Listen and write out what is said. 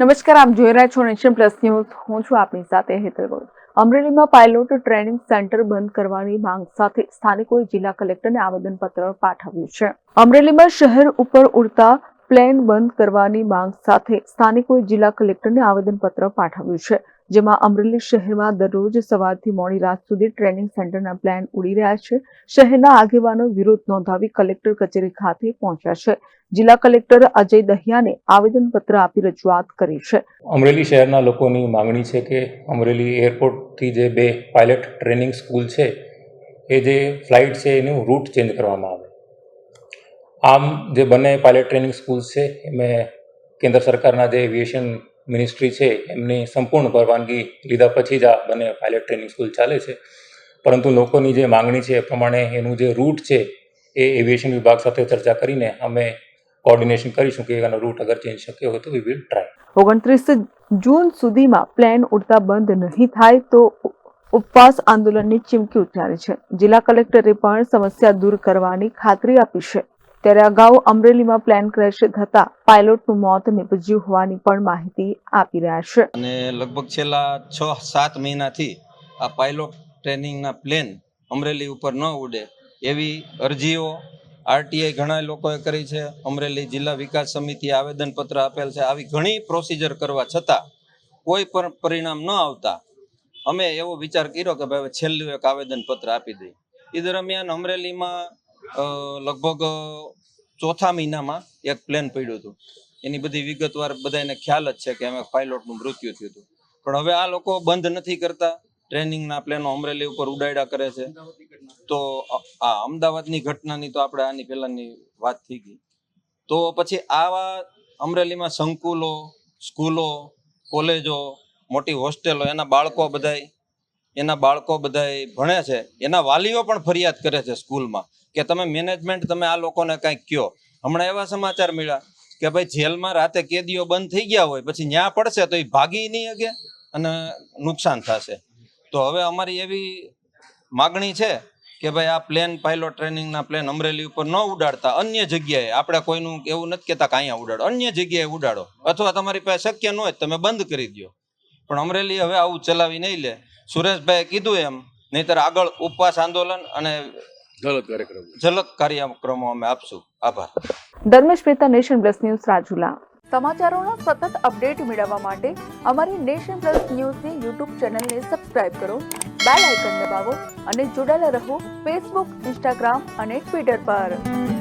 નમસ્કાર, આપ જોઈ રહ્યા છો નેશન પ્લસ ન્યૂઝ. હું છું આપની સાથે હેતલ ગોલ અમરેલીમાં પાયલોટ ટ્રેનિંગ સેન્ટર બંધ કરવાની માંગ સાથે સ્થાનિકોએ જિલ્લા કલેક્ટરને આવેદનપત્ર પાઠવ્યું છે. અમરેલીમાં શહેર ઉપર ઉડતા પ્લેન બંધ કરવાની માંગ સાથે સ્થાનિકોએ જિલ્લા કલેક્ટરને આવેદનપત્ર પાઠવ્યું છે, જેમાં અમરેલી શહેરમાં દરરોજ સવારથી મોડી રાત સુધી ટ્રેનિંગ સેન્ટરના પ્લેન ઉડી રહ્યા છે. શહેરના આગેવાનો વિરોધ નોંધાવી કલેક્ટર કચેરી ખાતે પહોંચ્યા છે. જિલ્લા કલેક્ટર અજય દહિયાને આવેદનપત્ર આપી રજૂઆત કરી છે. અમરેલી શહેરના લોકોની માંગણી છે કે અમરેલી એરપોર્ટથી જે બે પાયલટ ટ્રેનિંગ સ્કૂલ છે, એ જે ફ્લાઇટ છે એનું રૂટ ચેન્જ કરવામાં આવે. આમ જે બંને પાયલટ ટ્રેનિંગ સ્કૂલ છે, એમાં કેન્દ્ર સરકારના જે એવિએશન મિનિસ્ટ્રી છે, એમની સંપૂર્ણ પરવાનગી લીધા પછી જ આ બંને પાયલટ ટ્રેનિંગ સ્કૂલ ચાલે છે. પરંતુ લોકોની જે માંગણી છે, એ પ્રમાણે એનું જે રૂટ છે, એ એવિએશન વિભાગ સાથે ચર્ચા કરીને અમે કોર્ડિનેશન કરીશું કે એનો રૂટ અગર ચેન્જ શક્ય હોય તો વી વિલ ટ્રાય ઓગણત્રીસ જૂન સુધીમાં પ્લેન ઉડતા બંધ નહીં થાય તો ઉપવાસ આંદોલનની ચીમકી ઉચ્ચારી છે. જિલ્લા કલેક્ટરે પણ સમસ્યા દૂર કરવાની ખાતરી આપી છે. ત્યારે અગાઉ અમરેલીમાં પ્લેન ક્રેશ થતા પાયલોટનું મોત નીપજ્યું હોવાની પણ માહિતી આપી રહ્યા છે. અને લગભગ છેલ્લા છ, સાત મહિનાથી આ પાયલોટ ટ્રેનિંગના પ્લેન અમરેલી ઉપર ન ઉડે એવી અરજીઓ આરટીઆઈ ઘણા લોકોએ કરી છે. અમરેલી જિલ્લા વિકાસ સમિતિએ આવેદનપત્ર આપેલ છે. આવી ઘણી પ્રોસિજર કરવા છતાં કોઈ પણ પરિણામ ન આવતા અમે એવો વિચાર કર્યો કે ભાઈ છેલ્લું એક આવેદનપત્ર આપી દઈએ. એ દરમિયાન અમરેલીમાં લગભગ ચોથા મહિનામાં એક પ્લેન પડ્યું હતું. એની બધી વિગતવાર બધાને ખ્યાલ જ છે કે અમે પાયલોટનું મૃત્યુ થયું હતું. પણ હવે આ લોકો બંધ નથી કરતા. ટ્રેનિંગના પ્લેનો અમરેલી ઉપર ઉડાડ્યા કરે છે. તો આ અમદાવાદની ઘટનાની તો આપણે આની પહેલાની વાત થઈ ગઈ. તો પછી આવા અમરેલીમાં સંકુલો, સ્કૂલો, કોલેજો, મોટી હોસ્ટેલો, એના બાળકો બધાય એના બાળકો બધા ભણે છે, એના વાલીઓ પણ ફરિયાદ કરે છે સ્કૂલમાં કે તમે મેનેજમેન્ટ તમે આ લોકોને કાંઈક કયો. હમણાં એવા સમાચાર મળ્યા કે ભાઈ જેલમાં રાતે કેદીઓ બંધ થઈ ગયા હોય, પછી ન્યા પડશે તો એ ભાગી નહીં શકે અને નુકસાન થશે. તો હવે અમારી એવી માગણી છે કે ભાઈ આ પ્લેન પાયલોટ ટ્રેનિંગના પ્લેન અમરેલી ઉપર ન ઉડાડતા, અન્ય જગ્યાએ. આપણે કોઈનું એવું નથી કહેતા કે અહીંયા ઉડાડો, અન્ય જગ્યાએ ઉડાડો. અથવા તમારી પાસે શક્ય ન હોય તમે બંધ કરી દો પણ અમરેલી હવે આવું ચલાવી નહીં લે. સુરેશભાઈએ કીધું એમ નહીતર આગળ ઉપવાસ આંદોલન અને ઝલક કાર્યક્રમો અમે આપશું. આભાર. Dharmesh Mehta nation plus news Rajula. સમાચારોના સતત અપડેટ મેળવવા માટે અમારી નેશન પ્લસ ન્યૂઝની યુટ્યુબ ચેનલને સબસ્ક્રાઇબ કરો બેલ આઇકન દબાવો અને જોડાયેલા રહો ફેસબુક ઇન્સ્ટાગ્રામ અને ટ્વિટર પર.